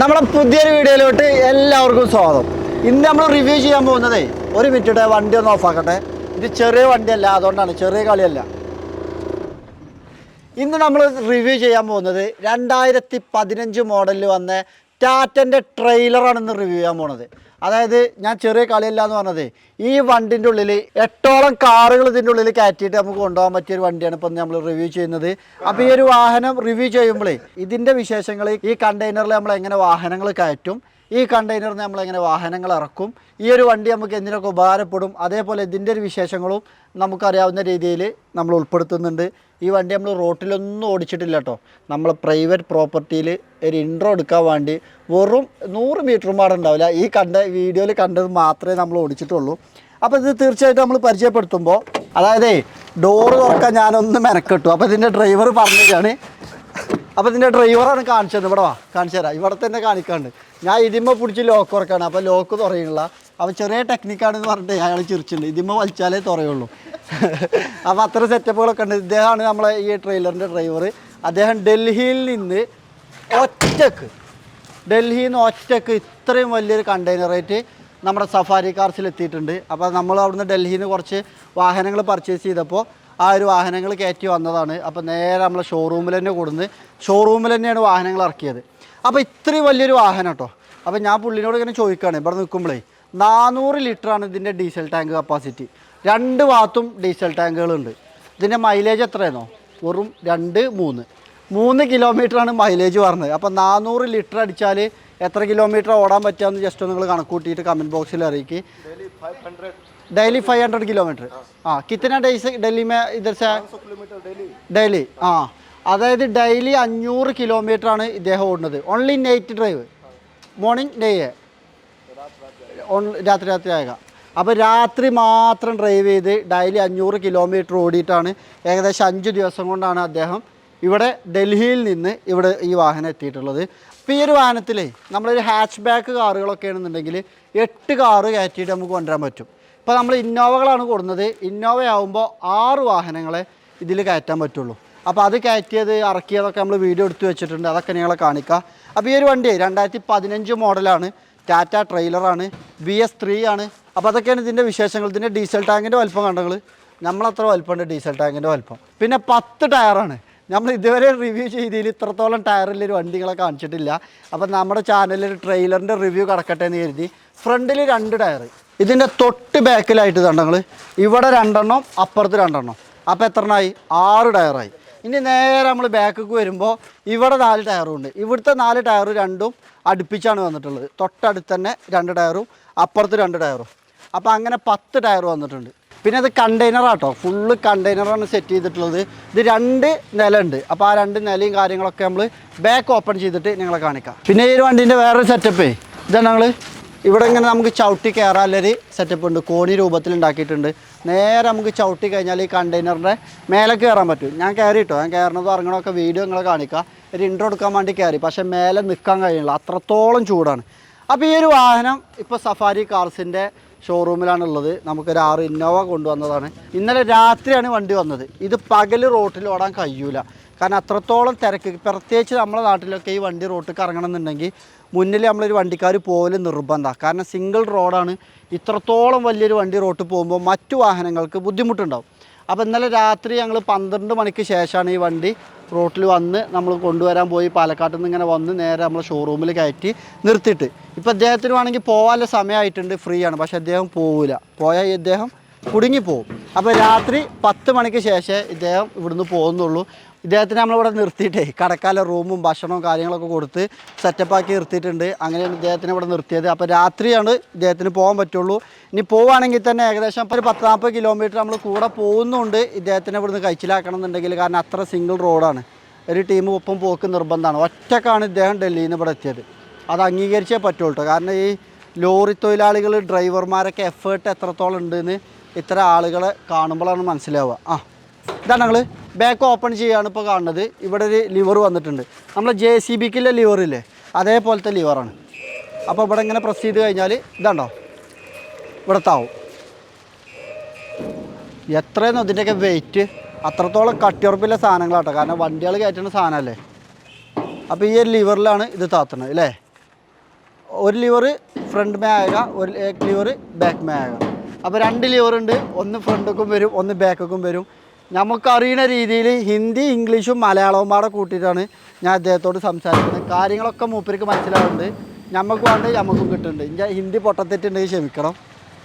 നമ്മുടെ പുതിയൊരു വീഡിയോയിലോട്ട് എല്ലാവർക്കും സ്വാഗതം. ഇന്ന് നമ്മൾ റിവ്യൂ ചെയ്യാൻ പോകുന്നതേ ഒരു മിനിറ്റ് വണ്ടി ഒന്ന് ഓഫാക്കട്ടെ ഇത് ചെറിയ വണ്ടിയല്ല അതുകൊണ്ടാണ് ചെറിയ കളിയല്ല. ഇന്ന് നമ്മൾ റിവ്യൂ ചെയ്യാൻ പോകുന്നത് രണ്ടായിരത്തി പതിനഞ്ച് മോഡലിൽ വന്ന ടാറ്റന്റെ ട്രെയിലറാണ് ഇന്ന് റിവ്യൂ ചെയ്യാൻ പോണത് അതായത് ഞാൻ ചെറിയ കളിയല്ല എന്ന് പറഞ്ഞത് ഈ വണ്ടിന്റെ ഉള്ളിൽ എട്ടോളം കാറുകൾ ഇതിന്റെ ഉള്ളിൽ കയറ്റിയിട്ട് നമുക്ക് കൊണ്ടുപോകാൻ പറ്റിയ ഒരു വണ്ടിയാണ് ഇപ്പം നമ്മൾ റിവ്യൂ ചെയ്യുന്നത്. അപ്പോൾ ഈ ഒരു വാഹനം റിവ്യൂ ചെയ്യുമ്പോൾ ഇതിന്റെ വിശേഷങ്ങൾ ഈ കണ്ടെയ്നറിൽ നമ്മൾ എങ്ങനെ വാഹനങ്ങൾ കയറ്റും ഈ കണ്ടെയ്നറിൽ നമ്മൾ എങ്ങനെ വാഹനങ്ങൾ ഇറക്കും ഈ ഒരു വണ്ടി നമുക്ക് എന്തിനൊക്കെ ഉപകാരപ്പെടും അതേപോലെ ഇതിന്റെ ഒരു വിശേഷങ്ങളും നമുക്കറിയാവുന്ന രീതിയിൽ നമ്മൾ ഉൾപ്പെടുത്തുന്നുണ്ട്. ഈ വണ്ടി നമ്മൾ റോട്ടിലൊന്നും ഓടിച്ചിട്ടില്ല കേട്ടോ നമ്മൾ പ്രൈവറ്റ് പ്രോപ്പർട്ടിയിൽ ഒരു ഇൻട്രോ എടുക്കാൻ വേണ്ടി വെറും നൂറ് മീറ്റർ മാടെ ഉണ്ടാവില്ല. ഈ കണ്ട വീഡിയോയിൽ കണ്ടത് മാത്രമേ നമ്മൾ ഓടിച്ചിട്ടുള്ളൂ. അപ്പോൾ ഇത് തീർച്ചയായിട്ടും നമ്മൾ പരിചയപ്പെടുത്തുമ്പോൾ അതായത് ഡോറ് തുറക്കാൻ ഞാനൊന്ന് മെനക്കെട്ടു. അപ്പോൾ ഇതിന്റെ ഡ്രൈവർ പറഞ്ഞതാണ് അപ്പോൾ ഇതിന്റെ ഡ്രൈവറാണ് കാണിച്ചത്. ഇവിടെ വാ കാണിച്ചു തരാം. ഇവിടെ തന്നെ കാണിക്കാണ്ട്. ഞാൻ ഇതിമ്മ പിടിച്ച് ലോക്ക് തുറക്കാണ് അപ്പോൾ ലോക്ക് തുറയില്ല അപ്പോൾ ചെറിയ ടെക്നിക്കാണെന്ന് പറഞ്ഞിട്ട് അയാൾ ചിരിച്ചിട്ടുണ്ട്. ഇതിമ്മ വലിച്ചാലേ തുറയുള്ളൂ. അപ്പോൾ അത്ര സെറ്റപ്പുകളൊക്കെ ഉണ്ട്. ഇദ്ദേഹമാണ് നമ്മളെ ഈ ട്രെയിലറിന്റെ ഡ്രൈവർ അദ്ദേഹം ഡൽഹിയിൽ നിന്ന് ഒറ്റയ്ക്ക് ഡൽഹിയിൽ നിന്ന് ഒറ്റയ്ക്ക് ഇത്രയും വലിയൊരു കണ്ടെയ്നറേറ്റ് നമ്മുടെ സഫാരി കാർസിൽ എത്തിയിട്ടുണ്ട്. അപ്പോൾ നമ്മൾ അവിടുന്ന് ഡൽഹിയിൽ നിന്ന് കുറച്ച് വാഹനങ്ങൾ പർച്ചേസ് ചെയ്തപ്പോൾ ആ ഒരു വാഹനങ്ങൾ കയറ്റി വന്നതാണ്. അപ്പോൾ നേരെ നമ്മളെ ഷോറൂമിൽ തന്നെ കൊടുന്ന് ഷോറൂമിൽ തന്നെയാണ് വാഹനങ്ങൾ ഇറക്കിയത്. അപ്പോൾ ഇത്രയും വലിയൊരു വാഹനം കേട്ടോ. അപ്പോൾ ഞാൻ പുള്ളിനോട് ഇങ്ങനെ ചോദിക്കുകയാണ് ഇവിടെ നിൽക്കുമ്പോഴേ നാനൂറ് ലിറ്ററാണ് ഇതിന്റെ ഡീസൽ ടാങ്ക് കപ്പാസിറ്റി. രണ്ട് ഭാഗത്തും ഡീസൽ ടാങ്കുകളുണ്ട്. ഇതിന്റെ മൈലേജ് എത്രയാണോ വെറും രണ്ട് മൂന്ന്. മൂന്ന് കിലോമീറ്ററാണ് മൈലേജ് പറഞ്ഞത്. അപ്പോൾ നാനൂറ് ലിറ്റർ അടിച്ചാൽ എത്ര കിലോമീറ്റർ ഓടാൻ പറ്റുകയെന്ന് ജസ്റ്റ് നിങ്ങൾ കണക്ക് കൂട്ടിയിട്ട് കമന്റ് ബോക്സിൽ അറിയിക്കുക ഡെയിലി ഫൈവ് ഹൺഡ്രഡ് കിലോമീറ്റർ. ആ കിത്തന ഡേയ്സ് ഡൽഹി മേ ഇത് ഡെയിലി ആ. അതായത് ഡെയിലി അഞ്ഞൂറ് കിലോമീറ്ററാണ് ഇദ്ദേഹം ഓടുന്നത്. Only night drive morning day രാത്രി രാത്രി ആയേക്കാം അപ്പോൾ രാത്രി മാത്രം ഡ്രൈവ് ചെയ്ത് ഡെയിലി അഞ്ഞൂറ് കിലോമീറ്റർ ഓടിയിട്ടാണ് ഏകദേശം അഞ്ച് ദിവസം കൊണ്ടാണ് അദ്ദേഹം ഇവിടെ ഡൽഹിയിൽ നിന്ന് ഇവിടെ ഈ വാഹനം എത്തിയിട്ടുള്ളത്. അപ്പോൾ ഈ ഒരു വാഹനത്തിലേ നമ്മളൊരു ഹാച്ച് ബാക്ക് കാറുകളൊക്കെ ആണെന്നുണ്ടെങ്കിൽ എട്ട് കാറ് കയറ്റിയിട്ട് നമുക്ക് കൊണ്ടുവരാൻ പറ്റും. ഇപ്പോൾ നമ്മൾ ഇന്നോവകളാണ് കൊടുക്കുന്നത് ഇന്നോവ ആകുമ്പോൾ ആറ് വാഹനങ്ങളെ ഇതിൽ കയറ്റാൻ പറ്റുള്ളൂ. അപ്പോൾ അത് കയറ്റിയത് ഇറക്കിയതൊക്കെ നമ്മൾ വീഡിയോ എടുത്ത് വെച്ചിട്ടുണ്ട്. അതൊക്കെ നിങ്ങളെ കാണിക്കുക അപ്പോൾ ഈ ഒരു വണ്ടി രണ്ടായിരത്തി പതിനഞ്ച് മോഡലാണ് ടാറ്റ ട്രെയിലറാണ് ബി എസ് ത്രീ ആണ്. അപ്പോൾ അതൊക്കെയാണ് ഇതിന്റെ വിശേഷങ്ങൾ. ഇതിന്റെ ഡീസൽ ടാങ്കിന്റെ വലിപ്പം കണ്ടങ്ങൾ നമ്മളത്ര വലിപ്പമുണ്ട് ഡീസൽ ടാങ്കിന്റെ വലിപ്പം. പിന്നെ പത്ത് ടയറാണ് നമ്മൾ ഇതുവരെ റിവ്യൂ ചെയ്തതിൽ ഇത്രത്തോളം ടയറിലൊരു വണ്ടികളെ കാണിച്ചിട്ടില്ല. അപ്പോൾ നമ്മുടെ ചാനലിൽ ട്രെയിലറിന്റെ റിവ്യൂ കിടക്കട്ടെ എന്ന് കരുതി ഫ്രണ്ടിൽ രണ്ട് ടയർ ഇതിന്റെ തൊട്ട് ബാക്കിലായിട്ട് തണ്ടങ്ങൾ ഇവിടെ രണ്ടെണ്ണം അപ്പുറത്ത് രണ്ടെണ്ണം. അപ്പോൾ എത്ര എണ്ണമായി ആറ് ടയറായി ഇനി നേരെ നമ്മൾ ബാക്കിൽ വരുമ്പോൾ ഇവിടെ നാല് ടയറും ഉണ്ട്. ഇവിടുത്തെ നാല് ടയറും രണ്ടും അടുപ്പിച്ചാണ് വന്നിട്ടുള്ളത്. തൊട്ടടുത്ത് തന്നെ രണ്ട് ടയറും അപ്പുറത്ത് രണ്ട് ടയറും. അപ്പോൾ അങ്ങനെ പത്ത് ടയർ വന്നിട്ടുണ്ട്. പിന്നെ അത് കണ്ടെയ്നറാട്ടോ ഫുള്ള് കണ്ടെയ്നറാണ് സെറ്റ് ചെയ്തിട്ടുള്ളത്. ഇത് രണ്ട് നില ഉണ്ട് അപ്പോൾ ആ രണ്ട് നിലയും കാര്യങ്ങളൊക്കെ നമ്മൾ ബാക്ക് ഓപ്പൺ ചെയ്തിട്ട് നിങ്ങളെ കാണിക്കാം. പിന്നെ ഈ ഒരു വണ്ടീന്റെ വേറൊരു സെറ്റപ്പേ ഇതാണ് ഞങ്ങൾ ഇവിടെ ഇങ്ങനെ നമുക്ക് ചവിട്ടി കയറാനുള്ളൊരു സെറ്റപ്പ് ഉണ്ട്. കോണി രൂപത്തിൽ ഉണ്ടാക്കിയിട്ടുണ്ട്. നേരെ നമുക്ക് ചവിട്ടി കഴിഞ്ഞാൽ ഈ കണ്ടെയ്നറിന്റെ മേലെ കയറാൻ പറ്റും. ഞാൻ കയറിയിട്ടോ ഞാൻ കയറണതും ഇറങ്ങണമൊക്കെ വീഡിയോ നിങ്ങളെ കാണിക്കാം. ഒരു ഇൻട്രോ എടുക്കാൻ വേണ്ടി കയറി. പക്ഷേ മേലെ നിൽക്കാൻ കഴിയില്ല അത്രത്തോളം ചൂടാണ്. അപ്പോൾ ഈ ഒരു വാഹനം ഇപ്പോൾ സഫാരി കാർസിന്റെ ഷോറൂമിലാണുള്ളത് നമുക്കൊരു ആറ് ഇന്നോവ കൊണ്ടുവന്നതാണ്. ഇന്നലെ രാത്രിയാണ് വണ്ടി വന്നത്. ഇത് പകൽ റോട്ടിൽ ഓടാൻ കഴിയൂല. കാരണം അത്രത്തോളം തിരക്ക്. പ്രത്യേകിച്ച് നമ്മുടെ നാട്ടിലൊക്കെ ഈ വണ്ടി റോട്ടിൽ കറങ്ങണം എന്നുണ്ടെങ്കിൽ മുന്നിൽ നമ്മളൊരു വണ്ടിക്കാർ പോലും നിർബന്ധമാണ് കാരണം സിംഗിൾ റോഡാണ് ഇത്രത്തോളം വലിയൊരു വണ്ടി റോട്ടിൽ പോകുമ്പോൾ മറ്റു വാഹനങ്ങൾക്ക് ബുദ്ധിമുട്ടുണ്ടാവും. അപ്പോൾ ഇന്നലെ രാത്രി ഞങ്ങൾ പന്ത്രണ്ട് മണിക്ക് ശേഷമാണ് ഈ വണ്ടി റോട്ടിൽ വന്ന് നമ്മൾ കൊണ്ടുവരാൻ പോയി പാലക്കാട്ടിൽ നിന്ന് ഇങ്ങനെ വന്ന് നേരെ നമ്മൾ ഷോറൂമിൽ കയറ്റി നിർത്തിയിട്ട്. ഇപ്പോൾ അദ്ദേഹത്തിന് വേണമെങ്കിൽ പോകാനുള്ള സമയമായിട്ടുണ്ട് ഫ്രീ ആണ്. പക്ഷേ അദ്ദേഹം പോവില്ല പോയാൽ ഇദ്ദേഹം കുടുങ്ങിപ്പോവും. അപ്പോൾ രാത്രി പത്ത് മണിക്ക് ശേഷമേ ഇദ്ദേഹം ഇവിടുന്ന് പോകുന്നുള്ളൂ. ഇദ്ദേഹത്തിന് നമ്മളിവിടെ നിർത്തിയിട്ടേ കടക്കാല റൂമും ഭക്ഷണവും കാര്യങ്ങളൊക്കെ കൊടുത്ത് സെറ്റപ്പാക്കി നിർത്തിയിട്ടുണ്ട്. അങ്ങനെയാണ് ഇദ്ദേഹത്തിന് ഇവിടെ നിർത്തിയത്. അപ്പോൾ രാത്രിയാണ് ഇദ്ദേഹത്തിന് പോകാൻ പറ്റുള്ളൂ. ഇനി പോവുകയാണെങ്കിൽ തന്നെ ഏകദേശം ഒരു പത്ത് നാൽപ്പത് കിലോമീറ്റർ നമ്മൾ കൂടെ പോകുന്നുണ്ട്. ഇദ്ദേഹത്തിനെ ഇവിടുന്ന് കഴിച്ചിലാക്കണം എന്നുണ്ടെങ്കിൽ കാരണം അത്ര സിംഗിൾ റോഡാണ് ഒരു ടീം ഒപ്പം പോക്ക് നിർബന്ധമാണ്. ഒറ്റക്കാണ് ഇദ്ദേഹം ഡൽഹിയിൽ നിന്ന് ഇവിടെ എത്തിയത്. അത് അംഗീകരിച്ചേ പറ്റുള്ളൂ കാരണം ഈ ലോറി തൊഴിലാളികൾ ഡ്രൈവർമാരൊക്കെ എഫേർട്ട് എത്രത്തോളം ഉണ്ടെന്ന് ഇത്തരം ആളുകളെ കാണുമ്പോഴാണ് മനസ്സിലാവുക. ആ ഇതാണ് ഞങ്ങൾ ബാക്ക് ഓപ്പൺ ചെയ്യുകയാണ് ഇപ്പോൾ കാണുന്നത്. ഇവിടെ ഒരു ലിവർ വന്നിട്ടുണ്ട്. നമ്മളെ ജെ സി ബിക്കിലെ ലിവറില്ലേ അതേപോലത്തെ ലിവറാണ് അപ്പോൾ ഇവിടെ ഇങ്ങനെ പ്രസ് ചെയ്ത് കഴിഞ്ഞാൽ ഇതാണ്ടോ? ഇവിടെ താവും. എത്രയെന്നോ ഇതിന്റെയൊക്കെ വെയിറ്റ് അത്രത്തോളം കട്ടിയുറപ്പില്ല സാധനങ്ങളാട്ടോ. കാരണം വണ്ടികൾ കയറ്റുന്ന സാധനമല്ലേ? അപ്പോൾ ഈ ഒരു ലിവറിലാണ് ഇത് താത്തണത് അല്ലേ? ഒരു ലിവർ ഫ്രണ്ട് മേ ആകുക ഒരു ലിവർ ബാക്ക് മേ ആകുക അപ്പോൾ രണ്ട് ലിവറുണ്ട് ഒന്ന് ഫ്രണ്ടിക്കും വരും ഒന്ന് ബാക്കിക്കും വരും. നമുക്കറിയുന്ന രീതിയിൽ ഹിന്ദി ഇംഗ്ലീഷും മലയാളവും പാടെ കൂട്ടിയിട്ടാണ് ഞാൻ അദ്ദേഹത്തോട് സംസാരിക്കുന്നത്. കാര്യങ്ങളൊക്കെ മൂപ്പർക്ക് മനസ്സിലാവുന്നുണ്ട്. നമുക്ക് വേണ്ട നമുക്കും കിട്ടുന്നുണ്ട്. ഇഞ്ചാ ഹിന്ദി പൊട്ടത്തെറ്റുണ്ടെങ്കിൽ ക്ഷമിക്കണം.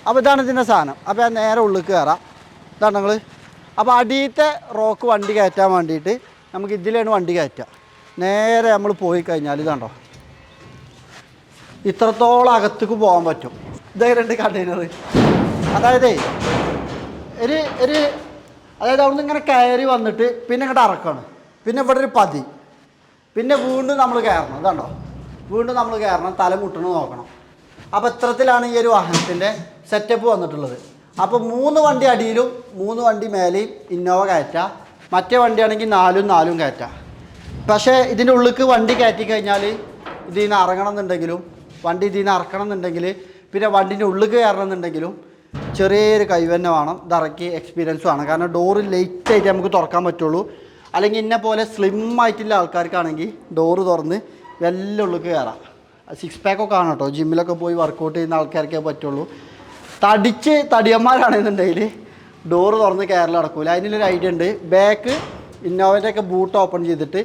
അപ്പോൾ ഇതാണ് ഇതിന്റെ സാധനം. അപ്പോൾ ഞാൻ നേരെ ഉള്ളിൽ കയറാം. ഇതാണ് ഞങ്ങൾ അപ്പോൾ അടിയത്തെ റോക്ക് വണ്ടി കയറ്റാൻ വേണ്ടിയിട്ട് നമുക്ക് ഇതിലാണ് വണ്ടി കയറ്റുക നേരെ നമ്മൾ പോയി കഴിഞ്ഞാൽ ഇതാണ്ടോ ഇത്രത്തോളം അകത്തേക്ക് പോകാൻ പറ്റും. ഇതായി രണ്ട് കണ്ടെയ്നർ അതായത് ഒരു ഒരു അതായത് അവിടുന്ന് ഇങ്ങനെ കയറി വന്നിട്ട് പിന്നെ ഇങ്ങോട്ട് ഇറക്കാണ് പിന്നെ ഇവിടെ ഒരു പതി. പിന്നെ വീണ്ടും നമ്മൾ കയറണം. ഇതാണ്ടോ വീണ്ടും നമ്മൾ കയറണം. തല മുട്ടണം നോക്കണം. അപ്പോൾ ഇത്തരത്തിലാണ് ഈ ഒരു വാഹനത്തിന്റെ സെറ്റപ്പ് വന്നിട്ടുള്ളത്. അപ്പോൾ മൂന്ന് വണ്ടി അടിയിലും മൂന്ന് വണ്ടി മേലെയും ഇന്നോവ കയറ്റാം. മറ്റേ വണ്ടിയാണെങ്കിൽ നാലും നാലും കയറ്റാം. പക്ഷേ ഇതിന്റെ ഉള്ളിൽക്ക് വണ്ടി കയറ്റി കഴിഞ്ഞാൽ ഇതിൽ നിന്ന് ഇറങ്ങണം എന്നുണ്ടെങ്കിലും വണ്ടി ഇതിൽ നിന്ന് ഇറക്കണം എന്നുണ്ടെങ്കിൽ പിന്നെ വണ്ടിന്റെ ഉള്ളിൽ കയറണം എന്നുണ്ടെങ്കിലും ചെറിയൊരു കൈവന്നെ വേണം. ഇറക്കി എക്സ്പീരിയൻസ് വേണം കാരണം ഡോറ് ലേറ്റ് ആയിട്ട് നമുക്ക് തുറക്കാൻ പറ്റുള്ളൂ. അല്ലെങ്കിൽ ഇന്നെ പോലെ സ്ലിം ആയിട്ടുള്ള ആൾക്കാർക്കാണെങ്കിൽ ഡോറ് തുറന്ന് വെല്ല ഉള്ളിലേക്ക് കയറാം സിക്സ് പാക്ക് ഒക്കെ ആണ് കേട്ടോ ജിമ്മിലൊക്കെ പോയി വർക്കൗട്ട് ചെയ്യുന്ന ആൾക്കാർക്കേ പറ്റുള്ളൂ. തടിച്ച് തടിയന്മാരാണെന്നുണ്ടെങ്കിൽ ഡോറ് തുറന്ന് കയറൽ നടക്കൂല. അതിനൊരു ഐഡിയ ഉണ്ട്. ബാക്ക് ഇന്നോവന്റെ ഒക്കെ ബൂട്ട് ഓപ്പൺ ചെയ്തിട്ട്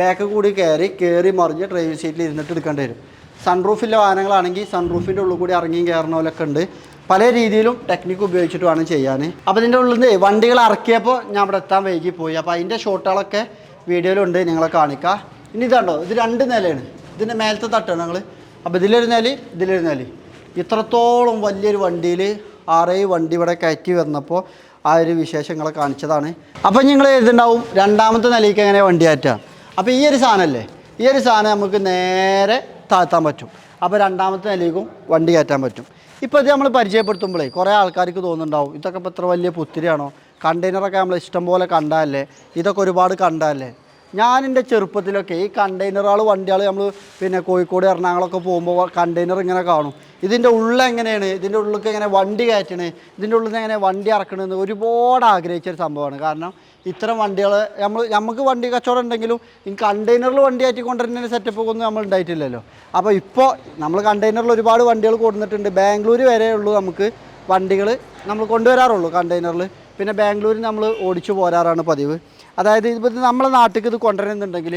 ബാക്ക് കൂടി കയറി കയറി മറിഞ്ഞ് ഡ്രൈവിംഗ് സീറ്റിൽ ഇരുന്നിട്ട് എടുക്കേണ്ടി വരും. സൺറൂഫിലെ വാഹനങ്ങളാണെങ്കിൽ സൺറൂഫിന്റെ ഉള്ളിൽ കൂടി ഇറങ്ങിയും കയറുന്ന പോലൊക്കെ ഉണ്ട്. പല രീതിയിലും ടെക്നിക്ക് ഉപയോഗിച്ചിട്ട് വേണം ചെയ്യാൻ അപ്പോൾ ഇതിന്റെ ഉള്ളിൽ നിന്ന് വണ്ടികൾ ഇറക്കിയപ്പോൾ ഞാൻ ഇവിടെ എത്താൻ വൈകി പോയി. അപ്പോൾ അതിന്റെ ഷോട്ടുകളൊക്കെ വീഡിയോയിലുണ്ട് നിങ്ങളെ കാണിക്കാം. ഇനി ഇതാണ്ടോ ഇത് രണ്ട് നിലയാണ്. ഇതിന്റെ മേലത്തെ തട്ടാണ് ഞങ്ങൾ അപ്പോൾ ഇതിലൊരു നില ഇതിലൊരു നില. ഇത്രത്തോളം വലിയൊരു വണ്ടിയിൽ ആറേഴ് വണ്ടി ഇവിടെ കയറ്റി വന്നപ്പോൾ ആ ഒരു വിശേഷങ്ങളെ കാണിച്ചതാണ്. അപ്പം നിങ്ങൾ ഇതുണ്ടാവും രണ്ടാമത്തെ നിലയ്ക്ക് എങ്ങനെ വണ്ടി ആറ്റുക അപ്പോൾ ഈ ഒരു സാധനമല്ലേ ഈ ഒരു സാധനം നമുക്ക് നേരെ താഴ്ത്താൻ പറ്റും. അപ്പോൾ രണ്ടാമത്തെ നിലയ്ക്കും വണ്ടി കയറ്റാൻ പറ്റും. ഇപ്പോൾ ഇത് നമ്മൾ പരിചയപ്പെടുത്തുമ്പോഴേ കുറേ ആൾക്കാർക്ക് തോന്നുന്നുണ്ടാവും ഇതൊക്കെ ഇപ്പോൾ ഇത്ര വലിയ പുത്തിരിയാണോ? കണ്ടെയ്നറൊക്കെ നമ്മൾ ഇഷ്ടം പോലെ ഇതൊക്കെ ഒരുപാട് കണ്ടാലേ ഞാൻ എന്റെ ചെറുപ്പത്തിലൊക്കെ ഈ കണ്ടെയ്നറുകൾ വണ്ടികൾ നമ്മൾ പിന്നെ കോഴിക്കോട് എറണാകുളമൊക്കെ പോകുമ്പോൾ കണ്ടെയ്നർ ഇങ്ങനെ കാണും. ഇതിന്റെ ഉള്ളിൽ എങ്ങനെയാണ്? ഇതിന്റെ ഉള്ളിലേക്ക് എങ്ങനെ വണ്ടി കയറ്റണേ? ഇതിന്റെ ഉള്ളിൽ നിന്ന് എങ്ങനെ വണ്ടി ഇറക്കണമെന്ന് ഒരുപാട് ആഗ്രഹിച്ചൊരു സംഭവമാണ്. കാരണം ഇത്തരം വണ്ടികൾ നമ്മൾ നമുക്ക് വണ്ടി കച്ചവടം ഉണ്ടെങ്കിലും ഈ കണ്ടെയ്നറിൽ വണ്ടി ആറ്റി കൊണ്ടുവരുന്ന സെറ്റപ്പ് ഒന്നും നമ്മൾ ഉണ്ടായിട്ടില്ലല്ലോ. അപ്പോൾ ഇപ്പോൾ നമ്മൾ കണ്ടെയ്നറിൽ ഒരുപാട് വണ്ടികൾ കൊടുത്തിട്ടുണ്ട് ബാംഗ്ലൂർ വരെ ഉള്ളൂ നമുക്ക് വണ്ടികൾ നമ്മൾ കൊണ്ടുവരാറുള്ളൂ കണ്ടെയ്നറിൽ പിന്നെ ബാംഗ്ലൂരിൽ നമ്മൾ ഓടിച്ചു പോരാറാണ് പതിവ്. അതായത് ഇപ്പോൾ നമ്മളെ നാട്ടിലേക്ക് ഇത് കൊണ്ടുവരുന്നുണ്ടെങ്കിൽ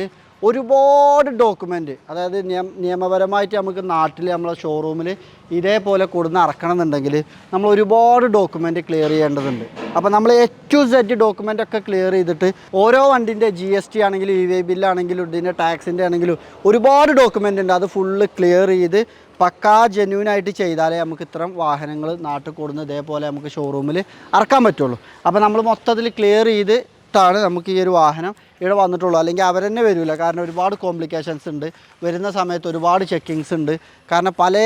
ഒരുപാട് ഡോക്യുമെന്റ് അതായത് നിയമ നിയമപരമായിട്ട് നമുക്ക് നാട്ടിൽ നമ്മളെ ഷോറൂമിൽ ഇതേപോലെ കൊടുന്ന് ഇറക്കണം എന്നുണ്ടെങ്കിൽ നമ്മൾ ഒരുപാട് ഡോക്യുമെന്റ് ക്ലിയർ ചെയ്യേണ്ടതുണ്ട്. അപ്പോൾ നമ്മൾ എച്ച് ടു സെറ്റ് ഡോക്യുമെന്റ് ഒക്കെ ക്ലിയർ ചെയ്തിട്ട് ഓരോ വണ്ടിന്റെ ജി എസ് ടി ആണെങ്കിലും ഇ വി ബില്ലാണെങ്കിലും ഇതിന്റെ ടാക്സിന്റെ ആണെങ്കിലും ഒരുപാട് ഡോക്യുമെന്റ് ഉണ്ട്. അത് ഫുള്ള് ക്ലിയർ ചെയ്ത് പക്കാ ജെന്യൂൻ ആയിട്ട് ചെയ്താലേ നമുക്ക് ഇത്തരം വാഹനങ്ങൾ നാട്ടിൽ കൂടുന്ന ഇതേപോലെ നമുക്ക് ഷോറൂമിൽ ഇറക്കാൻ പറ്റുള്ളൂ. അപ്പോൾ നമ്മൾ മൊത്തത്തിൽ ക്ലിയർ ചെയ്ത് ാണ് നമുക്ക് ഈ ഒരു വാഹനം ഇവിടെ വന്നിട്ടുള്ളൂ. അല്ലെങ്കിൽ അവർ തന്നെ വരില്ല കാരണം ഒരുപാട് കോംപ്ലിക്കേഷൻസ് ഉണ്ട്. വരുന്ന സമയത്ത് ഒരുപാട് ചെക്കിങ്സ് ഉണ്ട്. കാരണം പല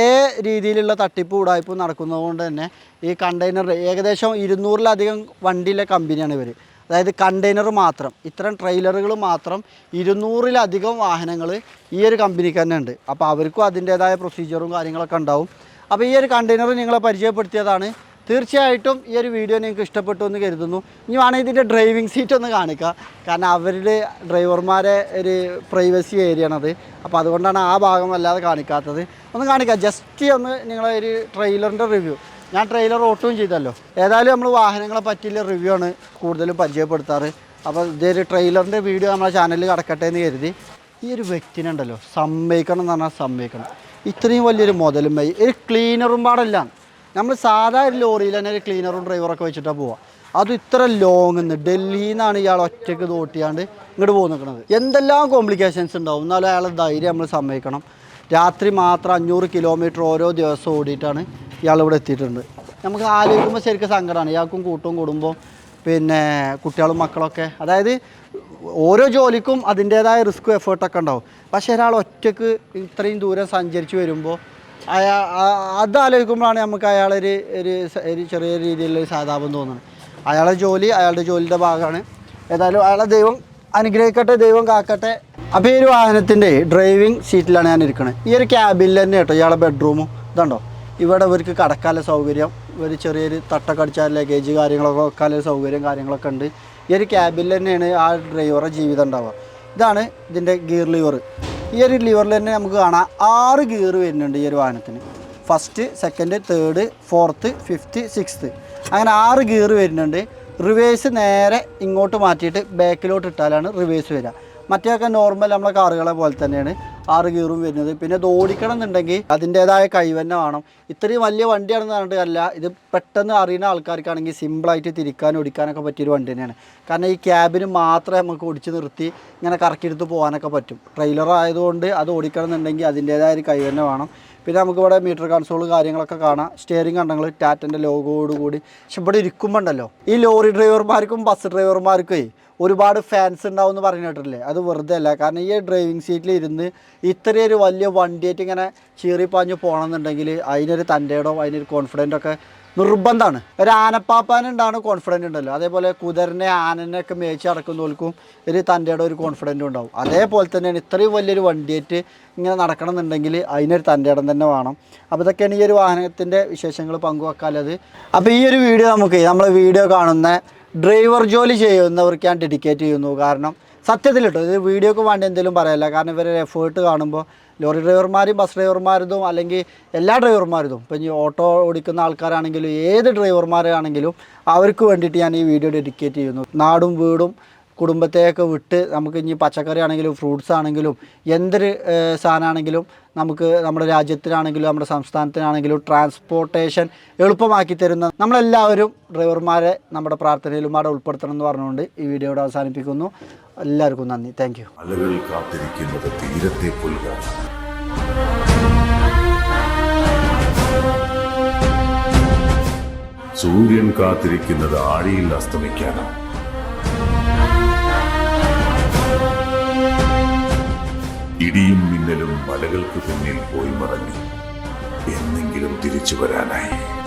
രീതിയിലുള്ള തട്ടിപ്പ് ഉടായ്പ നടക്കുന്നതുകൊണ്ട് തന്നെ ഈ കണ്ടെയ്നർ ഏകദേശം ഇരുന്നൂറിലധികം വണ്ടിയിലെ കമ്പനിയാണ് ഇവർ അതായത് കണ്ടെയ്നർ മാത്രം. ഇത്തരം ട്രെയിലറുകൾ മാത്രം ഇരുന്നൂറിലധികം വാഹനങ്ങൾ ഈ ഒരു കമ്പനിക്ക് തന്നെ ഉണ്ട്. അപ്പോൾ അവർക്കും അതിന്റേതായ പ്രൊസീജിയറും കാര്യങ്ങളൊക്കെ ഉണ്ടാവും. അപ്പോൾ ഈ ഒരു കണ്ടെയ്നർ നിങ്ങളെ പരിചയപ്പെടുത്തിയതാണ് തീർച്ചയായിട്ടും ഈ ഒരു വീഡിയോ നിങ്ങൾക്ക് ഇഷ്ടപ്പെട്ടു എന്ന് കരുതുന്നു. ഇനി വേണമെങ്കിൽ ഇതിന്റെ ഡ്രൈവിംഗ് സീറ്റ് ഒന്ന് കാണിക്കുക കാരണം അവരുടെ ഡ്രൈവർമാരെ ഒരു പ്രൈവസി ഏരിയ ആണത്. അപ്പോൾ അതുകൊണ്ടാണ് ആ ഭാഗം അല്ലാതെ കാണിക്കാത്തത്. ഒന്ന് കാണിക്കുക ജസ്റ്റ് ഒന്ന് നിങ്ങളെ ഒരു ട്രെയിലറിന്റെ റിവ്യൂ ഞാൻ ട്രെയിലർ ഓട്ടവും ചെയ്തല്ലോ. ഏതായാലും നമ്മൾ വാഹനങ്ങളെ പറ്റിയുള്ള റിവ്യൂ ആണ് കൂടുതലും പരിചയപ്പെടുത്താറ്. അപ്പോൾ ഇതൊരു ട്രെയിലറിന്റെ വീഡിയോ നമ്മളെ ചാനലിൽ കിടക്കട്ടെ എന്ന് കരുതി. ഈ ഒരു വ്യക്തിനുണ്ടല്ലോ സമ്മതിക്കണം എന്ന് പറഞ്ഞാൽ സമ്മതിക്കണം. ഇത്രയും വലിയൊരു മുതലും ഒരു ക്ലീനറും പാടല്ല. നമ്മൾ സാധാ ഒരു ലോറിയിൽ തന്നെ ഒരു ക്ലീനറും ഡ്രൈവറൊക്കെ വെച്ചിട്ടാണ് പോവുക അത് ഇത്ര ലോങ് നിന്ന് ഡൽഹിയിൽ നിന്നാണ് ഇയാൾ ഒറ്റയ്ക്ക് തോട്ടിയാണ്ട് ഇങ്ങോട്ട് പോകുന്ന നിൽക്കുന്നത് എന്തെല്ലാം കോംപ്ലിക്കേഷൻസ് ഉണ്ടാവും? എന്നാലും അയാളെ ധൈര്യം നമ്മൾ സമ്മതിക്കണം. രാത്രി മാത്രം അഞ്ഞൂറ് കിലോമീറ്റർ ഓരോ ദിവസം ഓടിയിട്ടാണ് ഇയാൾ ഇവിടെ എത്തിയിട്ടുണ്ട്. നമുക്ക് ആലോചിക്കുമ്പോൾ ശരിക്കും സങ്കടമാണ് ഇയാൾക്കും കൂട്ടും കുടുംബവും പിന്നെ കുട്ടികളും മക്കളൊക്കെ. അതായത് ഓരോ ജോലിക്കും അതിന്റേതായ റിസ്ക്കും എഫേർട്ടൊക്കെ ഉണ്ടാവും. പക്ഷേ ഒരാൾ ഒറ്റയ്ക്ക് ഇത്രയും ദൂരം സഞ്ചരിച്ച് വരുമ്പോൾ അയാ അതാലോചിക്കുമ്പോഴാണ് നമുക്ക് അയാളൊരു ഒരു ഒരു ചെറിയ രീതിയിലുള്ള ഒരു സഹതാപം തോന്നുന്നത്. അയാളുടെ ജോലി അയാളുടെ ജോലിയുടെ ഭാഗമാണ്. ഏതായാലും അയാളെ ദൈവം അനുഗ്രഹിക്കട്ടെ ദൈവം കാക്കട്ടെ. അപ്പോൾ ഈ ഒരു വാഹനത്തിന്റെ ഡ്രൈവിംഗ് സീറ്റിലാണ് ഞാൻ ഇരിക്കുന്നത് ഈ ഒരു ക്യാബിൽ തന്നെ കേട്ടോ ഇയാളെ ബെഡ്റൂമും ഇതുണ്ടോ? ഇവിടെ ഇവർക്ക് കടക്കാനുള്ള സൗകര്യം ഒരു ചെറിയൊരു തട്ടൊക്കെ ലഗേജ് കാര്യങ്ങളൊക്കെ വെക്കാനുള്ള സൗകര്യം കാര്യങ്ങളൊക്കെ ഉണ്ട്. ഈ ഒരു ക്യാബിൽ തന്നെയാണ് ആ ഡ്രൈവറുടെ ജീവിതം ഉണ്ടാവുക. ഇതാണ് ഇതിന്റെ ഗിയർ ലിവർ ഈ ഒരു ലിവറിൽ തന്നെ നമുക്ക് കാണാം ആറ് ഗിയർ വരുന്നുണ്ട് ഈ ഒരു വാഹനത്തിന്. First second third fourth fifth sixth അങ്ങനെ ആറ് ഗിയർ വരുന്നുണ്ട്. റിവേഴ്സ് നേരെ ഇങ്ങോട്ട് മാറ്റിയിട്ട് ബാക്കിലോട്ട് ഇട്ടാലാണ് റിവേഴ്സ് വരിക. മറ്റേയൊക്കെ നോർമൽ നമ്മളെ കാറുകളെ പോലെ തന്നെയാണ്. ആറ് ഗിയറും വരുന്നത്. പിന്നെ ഇത് ഓടിക്കണം എന്നുണ്ടെങ്കിൽ അതിന്റേതായ കൈവന്നെ വേണം. ഇത്രയും വലിയ വണ്ടിയാണെന്ന് പറഞ്ഞിട്ട് അല്ല ഇത് പെട്ടെന്ന് അറിയുന്ന ആൾക്കാർക്കാണെങ്കിൽ സിമ്പിളായിട്ട് തിരിക്കാനും ഓടിക്കാനൊക്കെ പറ്റിയൊരു വണ്ടി തന്നെയാണ്. കാരണം ഈ ക്യാബിന് മാത്രമേ നമുക്ക് ഓടിച്ച് നിർത്തി ഇങ്ങനെ കറക്കിയെടുത്ത് പോകാനൊക്കെ പറ്റും. ട്രെയിലർ ആയതുകൊണ്ട് അത് ഓടിക്കണം എന്നുണ്ടെങ്കിൽ അതിന്റേതായ ഒരു കൈവന്നെ വേണം. പിന്നെ നമുക്കിവിടെ മീറ്റർ കൺസോൾ കാര്യങ്ങളൊക്കെ കാണാം. സ്റ്റിയറിംഗ് കണ്ടങ്ങൾ ടാറ്റന്റെ ലോഗോയോട് കൂടി പക്ഷെ ഇവിടെ ഇരിക്കുമ്പോണ്ടല്ലോ ഈ ലോറി ഡ്രൈവർമാർക്കും ബസ് ഡ്രൈവർമാർക്കേ ഒരുപാട് ഫാൻസ് ഉണ്ടാവും എന്ന് പറഞ്ഞു കേട്ടില്ലേ അത് വെറുതെ അല്ല. കാരണം ഈ ഡ്രൈവിംഗ് സീറ്റിൽ ഇരുന്ന് ഇത്രയൊരു വലിയ വണ്ടിയായിട്ട് ഇങ്ങനെ ചീറിപ്പാഞ്ഞ് പോകണമെന്നുണ്ടെങ്കിൽ അതിനൊരു തന്റെടോ അതിനൊരു കോൺഫിഡന്റ് ഒക്കെ നിർബന്ധമാണ്. ഒരു ആനപ്പാപ്പാനുണ്ടാണ് കോൺഫിഡന്റ് ഉണ്ടല്ലോ. അതേപോലെ കുതിരനെ ആനനെ ഒക്കെ മേച്ച് അടക്കുന്നവർക്കും ഒരു തന്റെയുടെ ഒരു കോൺഫിഡന്റ് ഉണ്ടാവും. അതേപോലെ തന്നെയാണ് ഇത്രയും വലിയൊരു വണ്ടിയായിട്ട് ഇങ്ങനെ നടക്കണം എന്നുണ്ടെങ്കിൽ അതിനൊരു തന്റെ ഇടം തന്നെ വേണം. അപ്പോൾ ഇതൊക്കെയാണ് ഈ ഒരു വാഹനത്തിന്റെ വിശേഷങ്ങൾ പങ്കുവെക്കാനുള്ളത്. അപ്പോൾ ഈ ഒരു വീഡിയോ നമുക്ക് നമ്മളെ വീഡിയോ കാണുന്ന ഡ്രൈവർ ജോലി ചെയ്യുന്നവർക്ക് ഞാൻ ഡെഡിക്കേറ്റ് ചെയ്യുന്നു. കാരണം സത്യത്തിൽ കേട്ടോ ഇത് വീഡിയോക്ക് വേണ്ടി എന്തെങ്കിലും പറയല്ല. കാരണം ഇവരെ എഫേർട്ട് കാണുമ്പോൾ ലോറി ഡ്രൈവർമാരും ബസ് ഡ്രൈവർമാരതും അല്ലെങ്കിൽ എല്ലാ ഡ്രൈവർമാരതും. ഇപ്പം ഈ ഓട്ടോ ഓടിക്കുന്ന ആൾക്കാരാണെങ്കിലും ഏത് ഡ്രൈവർമാരാണെങ്കിലും അവർക്ക് വേണ്ടിയിട്ട് ഞാൻ ഈ വീഡിയോ ഡെഡിക്കേറ്റ് ചെയ്യുന്നു. നാടും വീടും കുടുംബത്തെയൊക്കെ വിട്ട് നമുക്ക് ഇനി പച്ചക്കറി ആണെങ്കിലും ഫ്രൂട്ട്സ് ആണെങ്കിലും എന്തൊരു സാധനമാണെങ്കിലും നമുക്ക് നമ്മുടെ രാജ്യത്തിനാണെങ്കിലും നമ്മുടെ സംസ്ഥാനത്തിനാണെങ്കിലും ട്രാൻസ്പോർട്ടേഷൻ എളുപ്പമാക്കി തരുന്ന നമ്മളെല്ലാവരും ഡ്രൈവർമാരെ നമ്മുടെ പ്രാർത്ഥനയിലും അവിടെ ഉൾപ്പെടുത്തണം എന്ന് പറഞ്ഞുകൊണ്ട് ഈ വീഡിയോ ഇവിടെ അവസാനിപ്പിക്കുന്നു. എല്ലാവർക്കും നന്ദി. താങ്ക് യു തീരത്തെ സൂര്യൻ കാത്തിരിക്കുന്നത് ആഴിയിൽ അസ്തമിക്കാനാണ്. ഇടിയും മിന്നലും മലകൾക്ക് പിന്നിൽ പോയി മറഞ്ഞു. എന്നെങ്കിലും തിരിച്ചു വരാനായി.